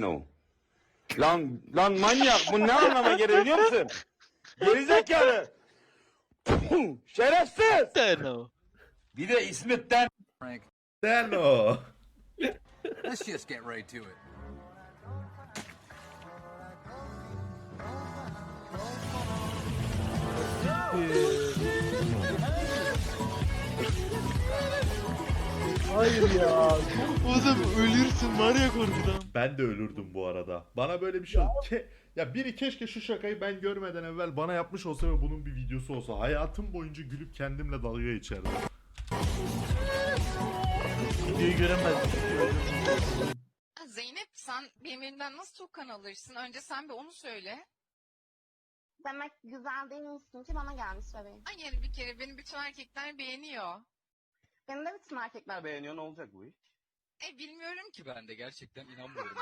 no. Lan lan manyak bu ne anlama geliyor biliyor musun? Gerizekalı. Puh, Şerefsiz. Deno. Bir de İsmet'ten Frank, Deno. let's just get right to it. Hayır ya. Oğlum ölürsün var ya korkudan. Ben de ölürdüm bu arada. Bana böyle bir şey Ke- ya biri keşke şu şakayı ben görmeden evvel bana yapmış olsa ve bunun bir videosu olsa hayatım boyunca gülüp kendimle dalga geçerdim. Videoyu göremez. Zeynep sen benim elimden nasıl çok kan alırsın? Önce sen bir onu söyle. Demek güzel değilmişsin ki bana gelmiş bebeğim. Hayır bir kere beni bütün erkekler beğeniyor. De bütün erkekler beğeniyor ne olacak bu iş? E bilmiyorum ki. Ben de gerçekten inanmıyorum.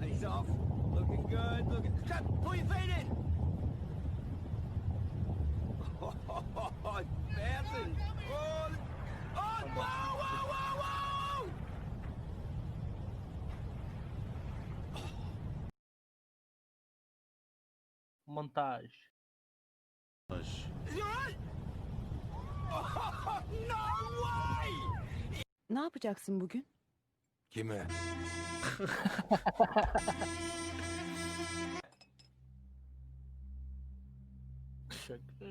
He's off. Looking good. Looking. Cut. Pull your feet in. Montaj. Way! Ne yapacaksın bugün? Kime?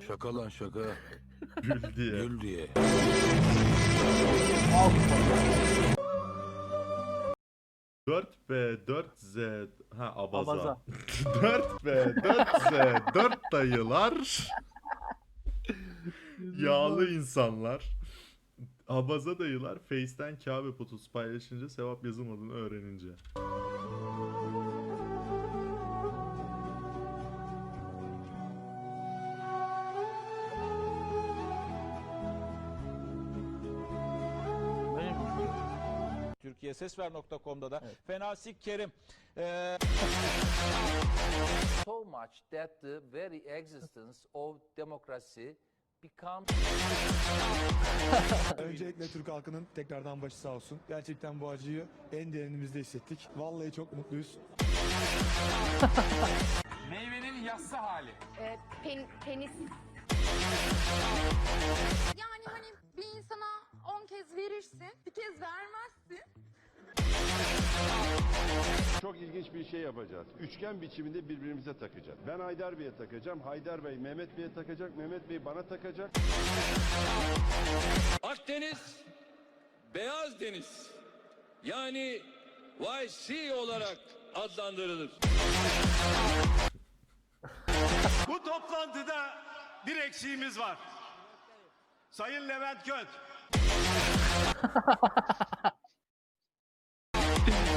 Şaka lan şaka. Gül diye. Gül diye. Dört b 4 z ha abaza. Abaza. 4 b 4 z 4 dayılar. Yağlı insanlar. Abaza dayılar Face'ten Kabe fotosu paylaşınca sevap yazılmadığını öğrenince. Türkiye Sesver.com'da da Evet. Fenasik Kerim eee, so much that the very existence of democracy becomes Öncelikle Türk halkının tekrardan başı sağ olsun. Gerçekten bu acıyı en derinimizde hissettik. Vallahi çok mutluyuz. Meyvenin yassı hali. Ee, pen, penis. Yani hani bir insana 10 kez verirsin, bir kez vermezsin. Çok ilginç bir şey yapacağız. Üçgen biçiminde birbirimize takacağız. Ben Haydar Bey'e takacağım. Haydar Bey Mehmet Bey'e takacak. Mehmet Bey bana takacak. Akdeniz, Beyaz Deniz yani YC olarak adlandırılır. Bu toplantıda bir eksiğimiz var. Sayın Levent Göt. İskeletimden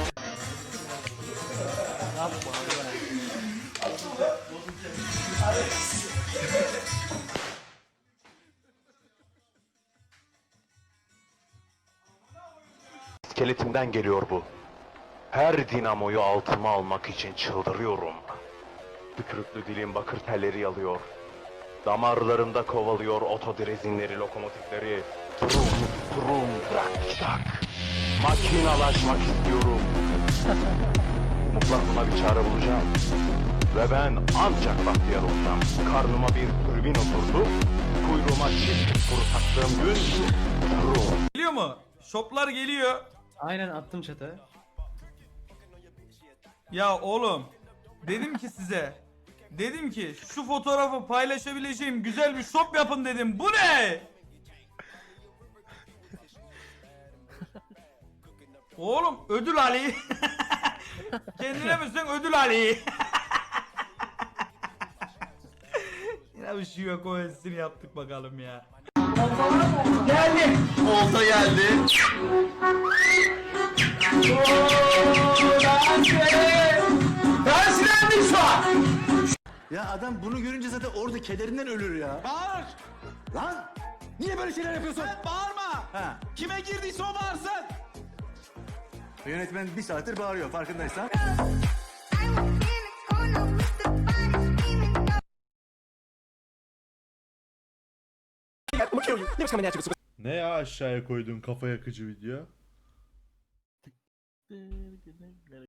geliyor bu. Her dinamoyu altıma almak için çıldırıyorum. Tükürüklü dilim bakır telleri yalıyor. Damarlarımda kovalıyor otodirezinleri, lokomotifleri. Trum, trum, bırak, şak. Makinalaşmak istiyorum. Mutlak buna bir çare bulacağım. Ve ben ancak bahtiyar olacağım. Karnıma bir türbin oturdu. Kuyruğuma çift kuru taktığım gün... Geliyor mu? Şoplar geliyor. Aynen attım çete. Ya oğlum dedim ki size dedim ki şu fotoğrafı paylaşabileceğim güzel bir shop yapın dedim. Bu ne? Oğlum ödül Ali. Kendine misin ödül Ali? Yine bir şey yok o esini yaptık bakalım ya. Geldi. Olta geldi. Tersilendik şu an. Ya adam bunu görünce zaten orada kederinden ölür ya. Bağır. Lan! Niye böyle şeyler yapıyorsun? Sen bağırma. Ha. Kime girdiyse o bağırsın. Yönetmen bir saattir bağırıyor farkındaysan. Ne ya aşağıya koyduğum kafa yakıcı video?